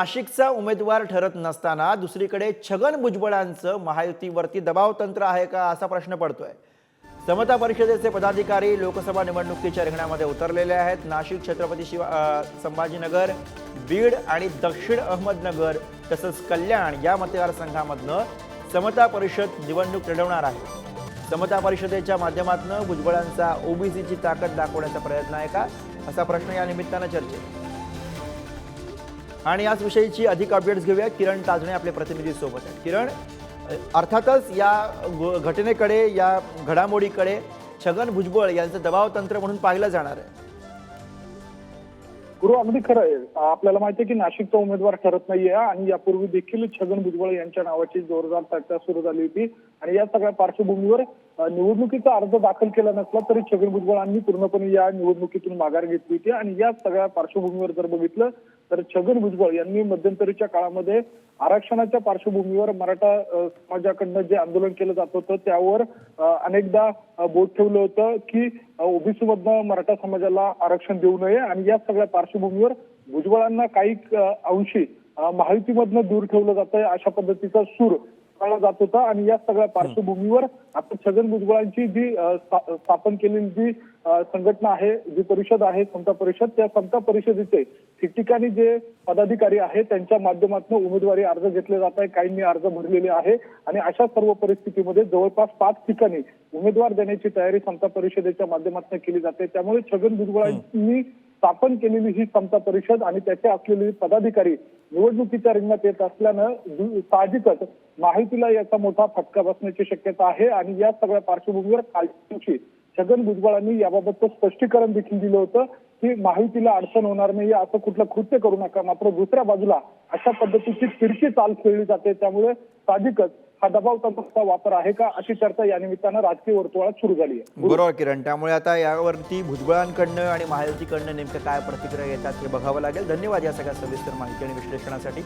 नाशिकचा उमेदवार ठरत नसताना दुसरीकडे छगन भुजबळांचं महायुतीवरती दबाव तंत्र आहे का असा प्रश्न पडतोय. समता परिषदेचे पदाधिकारी लोकसभा निवडणुकीच्या रिंगणामध्ये उतरलेले आहेत. नाशिक छत्रपती शिवा संभाजीनगर बीड आणि दक्षिण अहमदनगर तसंच कल्याण या मतदारसंघामधनं समता परिषद निवडणूक लढवणार आहे. समता परिषदेच्या माध्यमातून भुजबळांचा ओबीसीची ताकद दाखवण्याचा प्रयत्न आहे का? असा प्रश्न या निमित्तानं चर्चेत. आणि याच विषयीची अधिक अपडेट्स घेऊया. किरण ताजणे आपले प्रतिनिधी सोबत आहेत. किरण अर्थातच या घटनेकडे या घडामोडीकडे छगन भुजबळ यांचं दबाव तंत्र म्हणून पाहिलं जाणार आहे. गुरु अगदी खरं आहे. आपल्याला माहिती आहे की नाशिकचा उमेदवार ठरत नाहीये आणि यापूर्वी देखील छगन भुजबळ यांच्या नावाची जोरदार चर्चा सुरू झाली होती. आणि या सगळ्या पार्श्वभूमीवर निवडणुकीचा अर्ज दाखल केला नसला तरी छगन भुजबळांनी पूर्णपणे या निवडणुकीतून माघार घेतली होती आणि या सगळ्या पार्श्वभूमीवर जर बघितलं तर छगन भुजबळ यांनी मध्यंतरीच्या काळामध्ये आरक्षणाच्या पार्श्वभूमीवर मराठा समाजाकडनं जे आंदोलन केलं जात होतं त्यावर अनेकदा बोट ठेवलं होतं की ओबीसी मधनं मराठा समाजाला आरक्षण देऊ नये आणि या सगळ्या पार्श्वभूमीवर भुजबळांना काही अंशी महायुतीमधनं दूर ठेवलं जात आहे अशा पद्धतीचा सूर काढला जात होता आणि या सगळ्या पार्श्वभूमीवर आता छगन भुजबळांची जी स्थापन केलेली जी संघटना आहे जी परिषद आहे समता परिषद त्या समता परिषदेचे ठिकठिकाणी जे पदाधिकारी आहेत त्यांच्या माध्यमातून उमेदवारी अर्ज घेतले जात आहे काहींनी अर्ज भरलेले आहे आणि अशा सर्व परिस्थितीमध्ये जवळपास पाच ठिकाणी उमेदवार देण्याची तयारी समता परिषदेच्या माध्यमातून केली जाते. त्यामुळे छगन भुजबळांनी स्थापन केलेली ही समता परिषद आणि त्याचे असलेले पदाधिकारी निवडणुकीच्या रिंगणात येत असल्यानं साहजिकच माहितीला याचा मोठा फटका बसण्याची शक्यता आहे आणि या सगळ्या पार्श्वभूमीवर कालच्या दिवशी छगन भुजबळांनी याबाबतचं स्पष्टीकरण देखील दिलं होतं की माहितीला अडचण होणार नाही असं कुठलं कृत्य करू नका. मात्र दुसऱ्या बाजूला अशा पद्धतीची तिरकी चाल खेळली जाते. त्यामुळे साहजिकच हा दबाव तंत्राचा वापर आहे का अशी चर्चा या निमित्तानं राजकीय वर्तुळात सुरू झाली आहे. बरोबर किरण त्यामुळे आता यावरती भुजबळांकडनं आणि महायुतीकडनं नेमकं काय प्रतिक्रिया येतात हे बघावं लागेल. धन्यवाद या सगळ्या सविस्तर माहिती आणि विश्लेषणासाठी.